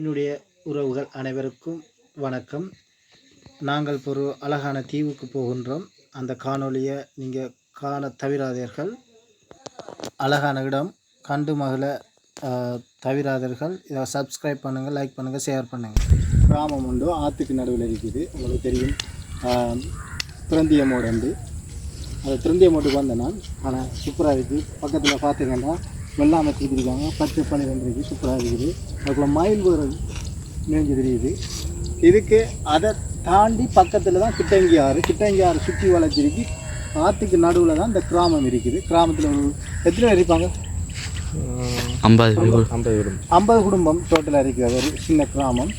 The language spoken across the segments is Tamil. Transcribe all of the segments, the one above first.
என்னுடைய உறவுகள் அனைவருக்கும் வணக்கம். நாங்கள் ஒரு அழகான தீவுக்கு போகின்றோம். அந்த காணொளியை நீங்கள் காண தவிராதீர்கள் அழகான இடம். கண்டு மகள தவிராதீர்கள் இதை சப்ஸ்கிரைப் பண்ணுங்கள் லைக் பண்ணுங்கள் ஷேர் பண்ணுங்கள் கிராமம் உண்டு. ஆற்றுக்கு நடுவில் இருக்குது. உங்களுக்கு தெரியும். திரந்திய மோடு அந்த திருந்திய மோட்டுக்கு வந்தேன் நான். ஆனால் சூப்பராக இருக்குது பக்கத்தில் பார்த்தீங்கன்னா வெள்ளாமை தூக்கிருக்காங்க பத்து பன்னிரெண்டு இருக்குது சூப்பராக இருக்குது. அதுக்குள்ள மயில் ஒரு மேய்ஞ்சு தெரியுது. இதுக்கு அதை தாண்டி பக்கத்தில் தான் கிட்டங்கி ஆறு கிட்டங்கி ஆறு சுற்றி வளர்ச்சிருக்கு ஆற்றுக்கு நடுவில் தான் இந்த கிராமம் இருக்குது. கிராமத்தில் ஒரு எத்தனை பேர் இருப்பாங்க? ஐம்பது. குடும்பம். ஐம்பது குடும்பம் டோட்டலாக இருக்குது ஒரு சின்ன கிராமம்.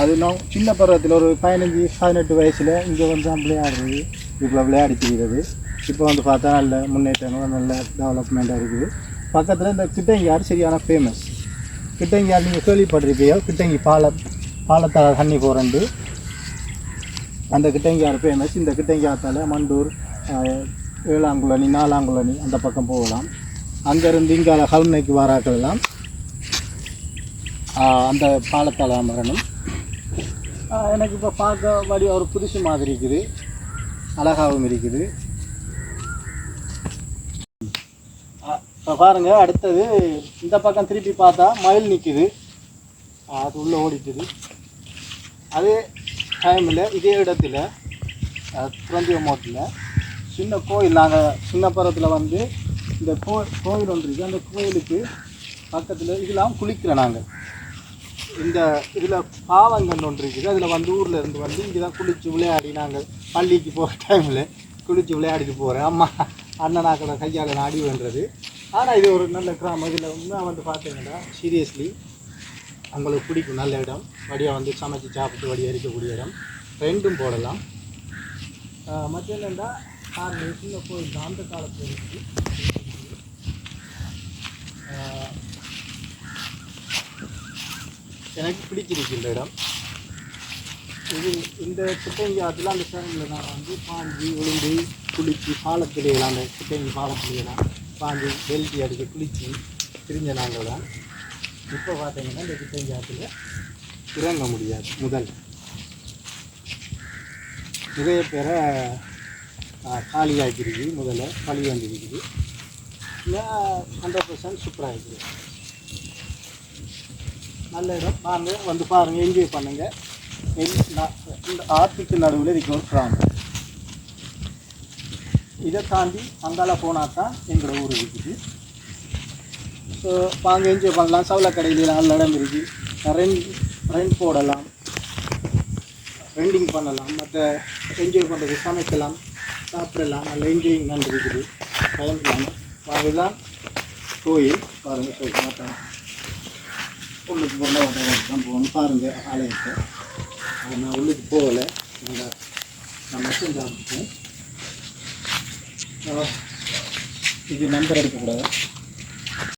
அது நான் சின்ன பருவத்தில் ஒரு பதினஞ்சு பதினெட்டு வயசில் இங்கே வந்து தான் விளையாடுறது. இப்போ விளையாடி தெரிகிறது இப்போ வந்து பார்த்தா நல்ல முன்னேற்றங்கள் நல்ல டெவலப்மெண்ட்டாக இருக்குது. பக்கத்தில் இந்த கிட்டங்கியார் சரியான ஃபேமஸ் கிட்டங்கியார் நீங்கள் கேள்விப்பட்டிருப்பீங்க. கிட்டங்கி பாலம் பாலத்தால் தண்ணி போகிறண்டு அந்த கிட்டங்கி ஆறு ஃபேமஸ் இந்த கிட்டங்கியாத்தால் மண்டூர் ஏழாங்குளனி நாலாங்குளனி அந்த பக்கம் போகலாம். அங்கேருந்து இங்கே கல்முனைக்கு வாராக்கெல்லாம் அந்த பாலத்தால் வரணும் எனக்கு இப்போ பார்க்க வழி ஒரு புதுசு மாதிரி இருக்குது. அழகாகவும் இருக்குது. இப்போ பாருங்க அடுத்தது இந்த பக்கம் திருப்பி பார்த்தா மயில் நிற்குது அது உள்ளே ஓடிட்டுது. அதே டைமில் இதே இடத்துல குழந்தைய மோட்டில் சின்ன கோயில் நாங்கள் சின்ன பருவத்தில் வந்து இந்த கோ கோயில் ஒன்று இருக்குது அந்த கோயிலுக்கு பக்கத்தில் இதெல்லாம் குளிக்கிறோம் நாங்கள் இந்த இதில் பாவங்கன்னு ஒன்று இருக்குது. அதில் வந்து ஊரில் இருந்து வந்து இங்கே தான் குளித்து விளையாடி நாங்கள் பள்ளிக்கு போகிற டைமில் குளித்து விளையாடிட்டு போகிறேன் அம்மா அண்ணனாக்கள கையால் அடி வேண்டது ஆனால் இது ஒரு நல்ல கிராமம். இதில் உண்மையாக வந்து பார்த்தீங்கன்னா சீரியஸ்லி உங்களுக்கு பிடிக்கும். நல்ல இடம். வடியாக வந்து சமைச்சு சாப்பிட்டு வடியாக இருக்கக்கூடிய இடம். ரெண்டும் போடலாம். மற்ற என்னென்னா காரணம் சின்ன கோயில் அந்த காலத்தில் இருக்கு. எனக்கு பிடிச்சிருக்கு இந்த இடம். இது இந்த சிட்டங்கி ஆற்றுல அந்த சேனலில் நான் வந்து பாஞ்சி விழுந்து குளித்து பாலத்திலேயெல்லாம் அந்த சிட்டங்கி பாலத்திலேயெல்லாம் பாஞ்சு வெல்டி அடிக்க குளித்து திரிஞ்ச நாங்கள் தான் இப்போ பார்த்தீங்கன்னா இந்த சிட்டங்கி ஆற்றுல இறங்க முடியாது முதல். நிறைய பேரை காலியாக்கிருக்கு முதல்ல பழி வந்துருக்குது இல்லை ஹண்ட்ரட் பர்சன்ட் சூப்பராக இருக்குது நல்ல இடம். வாங்க வந்து பாருங்கள் என்ஜாய் பண்ணுங்கள் இந்த ஆற்றுக்கு நடுவில் இதுக்கு ஒரு கிராமம் இதை தாண்டி அங்கால போனால் தான் எங்களோட ஊர் இருக்குது. ஸோ வாங்க என்ஜாய் பண்ணலாம். சவுள கடையில் நல்ல இடம் இருக்குது ரெண்ட் ரெண்ட் போடலாம். ரெண்டிங் பண்ணலாம். மற்ற என்ஜாய் பண்ணுறது சமைக்கலாம் சாப்பிடலாம். நல்ல என்ஜாயிங் தான் இருக்குது. பயன்படலாம். தான் கோயில். பாருங்கள் சொல்லி மாட்டேன் உள்ளுக்கு போனால் போகணும். பாருங்கள் ஆலயத்தை. நான் உள்ளுக்கு போகலை. நான் மட்டும் சாப்பிட்டேன் இது நம்பர் எடுக்கக்கூடாது?